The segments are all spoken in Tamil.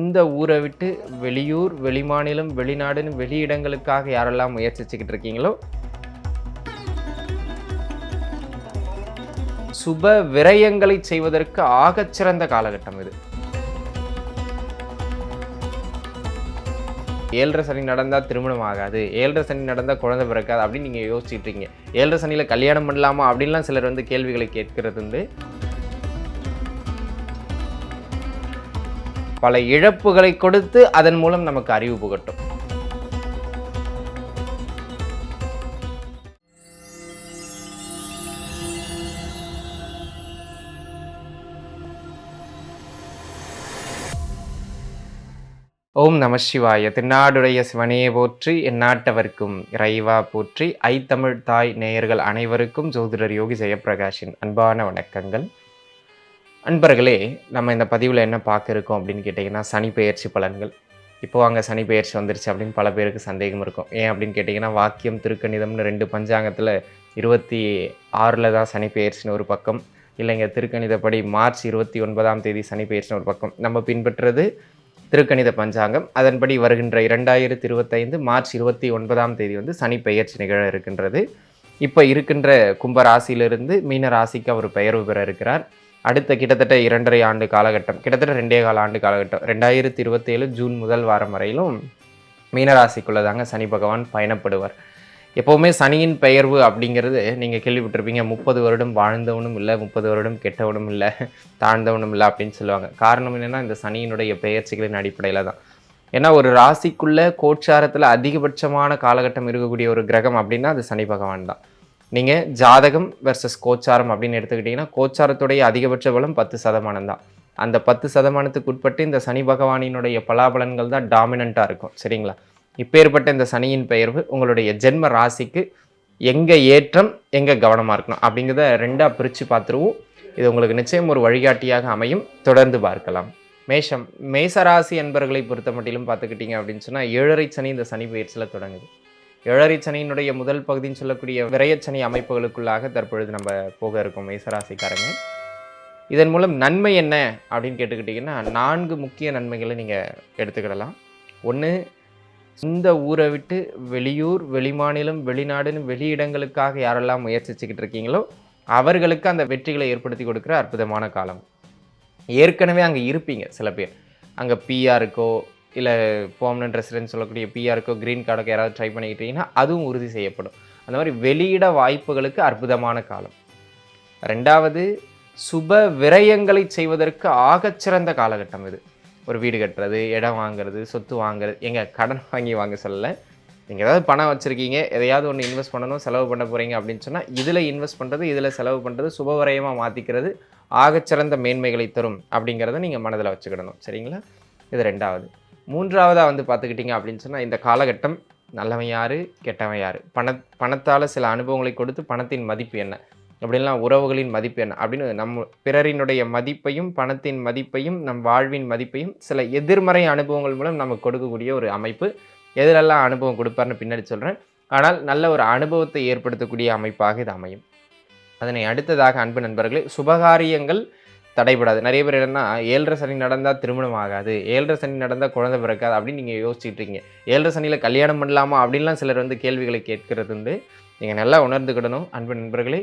இந்த ஊரை விட்டு வெளியூர் வெளிமாநிலம் வெளிநாடுன்னு வெளியிடங்களுக்காக யாரெல்லாம் முயற்சிச்சுக்கிட்டு இருக்கீங்களோ? சுப விரயங்களை செய்வதற்கு ஆகச்சிறந்த காலகட்டம் இது. ஏழரை சனி நடந்தால் திருமணம் ஆகாது ஏழரை சனி நடந்தால் குழந்தை பிறக்காது அப்படின்னு நீங்கள் யோசிச்சுட்டு இருக்கீங்க. ஏழரை சனியில் கல்யாணம் பண்ணலாமா அப்படின்லாம் சிலர் வந்து கேள்விகளை கேட்கறது வந்து பல இழப்புகளை கொடுத்து அதன் மூலம் நமக்கு அறிவு புகட்டும். ஓம் நம சிவாய. திருநாடுடைய சிவனையே போற்றி எந்நாட்டவர்க்கும் இறைவா போற்றி ஐத்தமிழ் தாய் நேயர்கள் அனைவருக்கும் ஜோதிடர் யோகி ஜெயப்பிரகாஷின் அன்பான வணக்கங்கள். அன்பர்களே நம்ம இந்த பதிவில் என்ன பார்க்க இருக்கோம் அப்படின்னு கேட்டிங்கன்னா சனி பெயர்ச்சி பலன்கள். இப்போ வாங்க சனி பெயர்ச்சி வந்துருச்சு அப்படின்னு பல பேருக்கு சந்தேகம் இருக்கும். ஏன் அப்படின்னு கேட்டிங்கன்னா வாக்கியம் திருக்கணிதம்னு ரெண்டு பஞ்சாங்கத்தில் இருபத்தி ஆறில் தான் சனி பெயர்ச்சின்னு ஒரு பக்கம். இல்லைங்க திருக்கணிதப்படி மார்ச் இருபத்தி ஒன்பதாம் தேதி சனி பெயர்ச்சின்னு ஒரு பக்கம். நம்ம பின்பற்றுறது திருக்கணித பஞ்சாங்கம். அதன்படி வருகின்ற இரண்டாயிரத்தி இருபத்தைந்து மார்ச் இருபத்தி ஒன்பதாம் தேதி வந்து சனி பெயர்ச்சி நிகழ இருக்கின்றது. இப்போ இருக்கின்ற கும்ப ராசியிலிருந்து மீன ராசிக்கு அவர் பெயர்வு பெற இருக்கிறார். அடுத்த கிட்டத்தட்ட இரண்டரை ஆண்டு காலகட்டம் கிட்டத்தட்ட ரெண்டே கால ஆண்டு காலகட்டம். ரெண்டாயிரத்தி இருபத்தேழு ஜூன் முதல் வாரம் வரையிலும் மீனராசிக்குள்ளே தாங்க சனி பகவான் பயணப்படுவார். எப்போவுமே சனியின் பெயர்வு அப்படிங்கிறது நீங்கள் கேள்விப்பட்டிருப்பீங்க. முப்பது வருடம் வாழ்ந்தவனும் இல்லை முப்பது வருடம் கெட்டவனும் இல்லை தாழ்ந்தவனும் இல்லை அப்படின்னு சொல்லுவாங்க. காரணம் என்னென்னா இந்த சனியினுடைய பெயர்ச்சிகளின் அடிப்படையில் தான். ஏன்னா ஒரு ராசிக்குள்ளே கோச்சாரத்தில் அதிகபட்சமான காலகட்டம் இருக்கக்கூடிய ஒரு கிரகம் அப்படின்னா அது சனி பகவான் தான். நீங்கள் ஜாதகம் வெர்சஸ் கோச்சாரம் அப்படின்னு எடுத்துக்கிட்டிங்கன்னா கோச்சாரத்துடைய அதிகபட்ச பலம் பத்து சதமானம் தான். அந்த பத்து சதமானத்துக்கு உட்பட்டு இந்த சனி பகவானினுடைய பலாபலன்கள் தான் டாமினண்ட்டாக இருக்கும். சரிங்களா? இப்பேற்பட்ட இந்த சனியின் பெயர்வு உங்களுடைய ஜென்ம ராசிக்கு எங்கே ஏற்றம் எங்கே கவனமாக இருக்கணும் அப்படிங்கிறத ரெண்டாக பிரித்து பார்த்துருவோம். இது உங்களுக்கு நிச்சயம் ஒரு வழிகாட்டியாக அமையும். தொடர்ந்து பார்க்கலாம். மேஷம் மேசராசி என்பர்களை பொறுத்த மட்டிலும் பார்த்துக்கிட்டிங்க அப்படின்னு சொன்னால் ஏழரை சனி இந்த சனி பயிற்சியில் தொடங்குது. ஏழரை சனியினுடைய முதல் பகுதின்னு சொல்லக்கூடிய விரையச்சனி அமைப்புகளுக்குள்ளாக தற்பொழுது நம்ம போக இருக்கோம் மேசராசிக்காரங்க. இதன் மூலம் நன்மை என்ன அப்படின்னு கேட்டுக்கிட்டிங்கன்னா நான்கு முக்கிய நன்மைகளை நீங்கள் எடுத்துக்கிடலாம். ஒன்று இந்த ஊரை விட்டு வெளியூர் வெளிமாநிலம் வெளிநாடுன்னு வெளியிடங்களுக்காக யாரெல்லாம் முயற்சிச்சுக்கிட்டு இருக்கீங்களோ அவர்களுக்கு அந்த வெற்றிகளை ஏற்படுத்தி கொடுக்குற அற்புதமான காலம். ஏற்கனவே அங்கே இருப்பீங்க சில பேர். அங்கே பிஆருக்கோ இல்லை பெர்மனன்ட் ரெசிடென்ட் சொல்லக்கூடிய பிஆருக்கோ க்ரீன் கார்டுக்கோ யாராவது ட்ரை பண்ணிக்கிட்டீங்கன்னா அதுவும் உறுதி செய்யப்படும். அந்த மாதிரி வெளியிட வாய்ப்புகளுக்கு அற்புதமான காலம். ரெண்டாவது சுப விரயங்களை செய்வதற்கு ஆகச்சிறந்த காலகட்டம் இது. ஒரு வீடு கட்டுறது இடம் வாங்குறது சொத்து வாங்குறது எங்கள் கடன் வாங்கி வாங்க சொல்லலை. நீங்கள் ஏதாவது பணம் வச்சுருக்கீங்க எதையாவது ஒன்று இன்வெஸ்ட் பண்ணணும் செலவு பண்ண போகிறீங்க அப்படின்னு சொன்னால் இதில் இன்வெஸ்ட் பண்ணுறது இதில் செலவு பண்ணுறது சுபவரயமாக மாற்றிக்கிறது ஆகச்சிறந்த மேன்மைகளை தரும் அப்படிங்கிறத நீங்கள் மனதில் வச்சுக்கிடணும். சரிங்களா? இது ரெண்டாவது. மூன்றாவதாக வந்து பார்த்துக்கிட்டிங்க அப்படின்னு சொன்னால் இந்த காலகட்டம் நல்லவன் யார் கெட்டவன் யார்? பண பணத்தால் சில அனுபவங்களை கொடுத்து பணத்தின் மதிப்பு என்ன? அப்படின்லாம் உறவுகளின் மதிப்பு என்ன? அப்படின்னு நம்ம பிறரினுடைய மதிப்பையும் பணத்தின் மதிப்பையும் நம் வாழ்வின் மதிப்பையும் சில எதிர்மறை அனுபவங்கள் மூலம் நமக்கு கொடுக்கக்கூடிய ஒரு அமைப்பு. எதிரெல்லாம் அனுபவம் கொடுப்பார்னு பின்னாடி சொல்கிறேன் ஆனால் நல்ல ஒரு அனுபவத்தை ஏற்படுத்தக்கூடிய அமைப்பாக இது அமையும். அதனை அடுத்ததாக அன்பு நண்பர்களே சுபகாரியங்கள் தடைபடாது. நிறைய பேர் என்னன்னா ஏழரை சனி நடந்தால் திருமணம் ஆகாது. ஏழரை சனி நடந்தால் குழந்தை பிறக்காது அப்படின்னு நீங்கள் யோசிச்சுட்டு இருக்கீங்க. ஏழரை சனியில் கல்யாணம் பண்ணலாமா அப்படின்லாம் சிலர் வந்து கேள்விகளை கேட்கறது உண்டு. நீங்கள் நல்லா உணர்ந்துக்கிடணும் அன்பு நண்பர்களே.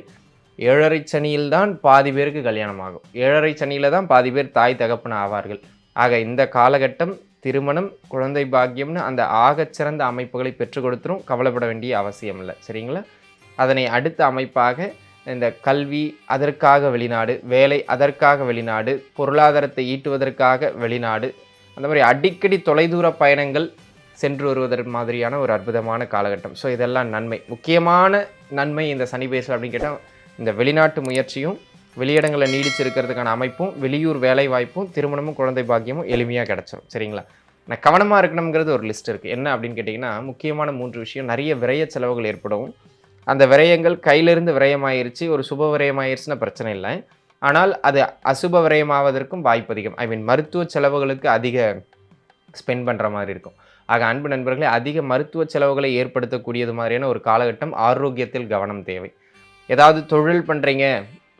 ஏழரை சனியில் தான் பாதி பேருக்கு கல்யாணம் ஆகும். ஏழரை சனியில் தான் பாதி பேர் தாய் தகப்பன ஆவார்கள். ஆக இந்த காலகட்டம் திருமணம் குழந்தை பாக்கியம்னு அந்த ஆகச்சிறந்த அமைப்புகளை பெற்றுக் கொடுத்துரும். கவலைப்பட வேண்டிய அவசியம் இல்லை சரிங்களா? அதனை அடுத்த அமைப்பாக இந்த கல்வி அதற்காக வெளிநாடு வேலை அதற்காக வெளிநாடு பொருளாதாரத்தை ஈட்டுவதற்காக வெளிநாடு அந்த மாதிரி அடிக்கடி தொலைதூர பயணங்கள் சென்று வருவதற்கு மாதிரியான ஒரு அற்புதமான காலகட்டம். ஸோ இதெல்லாம் நன்மை. முக்கியமான நன்மை இந்த சனி பேசல் அப்படின்னு கேட்டால் இந்த வெளிநாட்டு முயற்சியும் வெளியிடங்களில் நீடிச்சிருக்கிறதுக்கான அமைப்பும் வெளியூர் வேலை வாய்ப்பும் திருமணமும் குழந்தை பாக்கியமும் எளிமையாக கிடச்சிரும். சரிங்களா? நான் கவனமாக இருக்கணுங்கிறது ஒரு லிஸ்ட் இருக்குது என்ன அப்படின்னு கேட்டிங்கன்னா முக்கியமான மூன்று விஷயம். நிறைய விரைய செலவுகள் ஏற்படும் அந்த விரயங்கள் கையிலிருந்து விரயமாயிருச்சு ஒரு சுப விரயமாயிருச்சுன்னா பிரச்சனை இல்லை. ஆனால் அது அசுப விரயமாவதற்கும் வாய்ப்பு அதிகம். ஐ மீன் மருத்துவ செலவுகளுக்கு அதிக ஸ்பெண்ட் பண்ணுற மாதிரி இருக்கும். ஆக அன்பு நண்பர்களே அதிக மருத்துவ செலவுகளை ஏற்படுத்தக்கூடியது மாதிரியான ஒரு காலகட்டம் ஆரோக்கியத்தில் கவனம் தேவை. ஏதாவது தொழில் பண்ணுறீங்க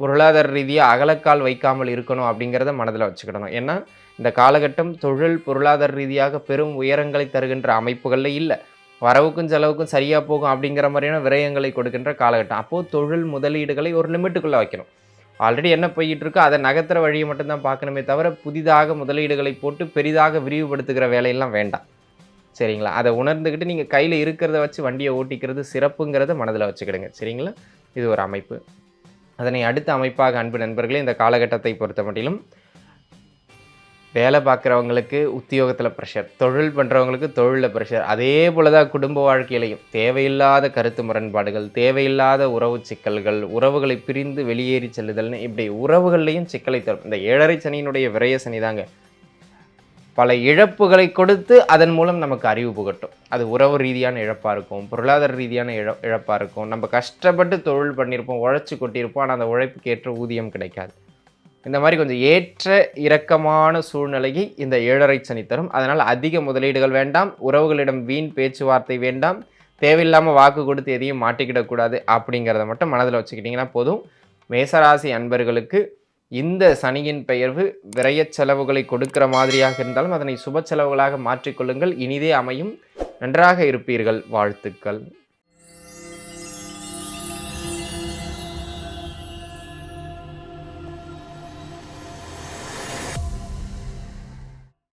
பொருளாதார ரீதியாக அகலக்கால் வைக்காமல் இருக்கணும் அப்படிங்கிறத மனதில் வச்சுக்கிடணும். ஏன்னா இந்த காலகட்டம் தொழில் பொருளாதார ரீதியாக பெரும் உயரங்களை தருகின்ற அமைப்புகளில் இல்லை. வரவுக்கும் செலவுக்கும் சரியாக போகும் அப்படிங்கிற மாதிரியான விரயங்களை கொடுக்கின்ற காலகட்டம். அப்போது தொழில் முதலீடுகளை ஒரு லிமிட்டுக்குள்ளே வைக்கணும். ஆல்ரெடி என்ன போய்கிட்டு இருக்கோ? அதை நகர்த்துற வழியை மட்டும்தான் பார்க்கணுமே தவிர புதிதாக முதலீடுகளை போட்டு பெரிதாக விரிவுபடுத்துகிற வேலையெல்லாம் வேண்டாம். சரிங்களா? அதை உணர்ந்துக்கிட்டு நீங்கள் கையில் இருக்கிறத வச்சு வண்டியை ஓட்டிக்கிறது சிறப்புங்கிறத மனதில் வச்சுக்கிடுங்க. சரிங்களா? இது ஒரு அமைப்பு. அதனை அடுத்த அமைப்பாக அன்பு நண்பர்களே இந்த காலகட்டத்தை பொறுத்த மட்டிலும் வேலை பார்க்குறவங்களுக்கு உத்தியோகத்தில் ப்ரெஷர் தொழில் பண்ணுறவங்களுக்கு தொழிலில் ப்ரெஷர் அதே போல தான் குடும்ப வாழ்க்கையிலையும். தேவையில்லாத கருத்து முரண்பாடுகள் தேவையில்லாத உறவு சிக்கல்கள் உறவுகளை பிரிந்து வெளியேறி செல்லுதல்னு இப்படி உறவுகள்லையும் சிக்கலை தரும். இந்த ஏழரை சனியினுடைய விரய சனி தாங்க. பல இழப்புகளை கொடுத்து அதன் மூலம் நமக்கு அறிவு புகட்டும். அது உறவு ரீதியான இழப்பாக இருக்கும் பொருளாதார ரீதியான இழ இழப்பாக இருக்கும். நம்ம கஷ்டப்பட்டு தொழில் பண்ணியிருப்போம் உழைச்சி கொட்டியிருப்போம் ஆனால் அந்த உழைப்புக்கு ஏற்ற ஊதியம் கிடைக்காது. இந்த மாதிரி கொஞ்சம் ஏற்ற இறக்கமான சூழ்நிலையை இந்த ஏழரை சனி தரும். அதனால் அதிக முதலீடுகள் வேண்டாம் உறவுகளிடம் வீண் பேச்சுவார்த்தை வேண்டாம் தேவையில்லாமல் வாக்கு கொடுத்து எதையும் மாட்டிக்கிடக்கூடாது அப்படிங்கிறத மட்டும் மனதில் வச்சுக்கிட்டிங்கன்னா போதும். மேசராசி அன்பர்களுக்கு இந்த சனியின் பெயர்வு விரைய செலவுகளை கொடுக்கிற மாதிரியாக இருந்தாலும் அதனை சுப செலவுகளாக மாற்றிக்கொள்ளுங்கள் இனிதே அமையும். நன்றாக இருப்பீர்கள். வாழ்த்துக்கள்.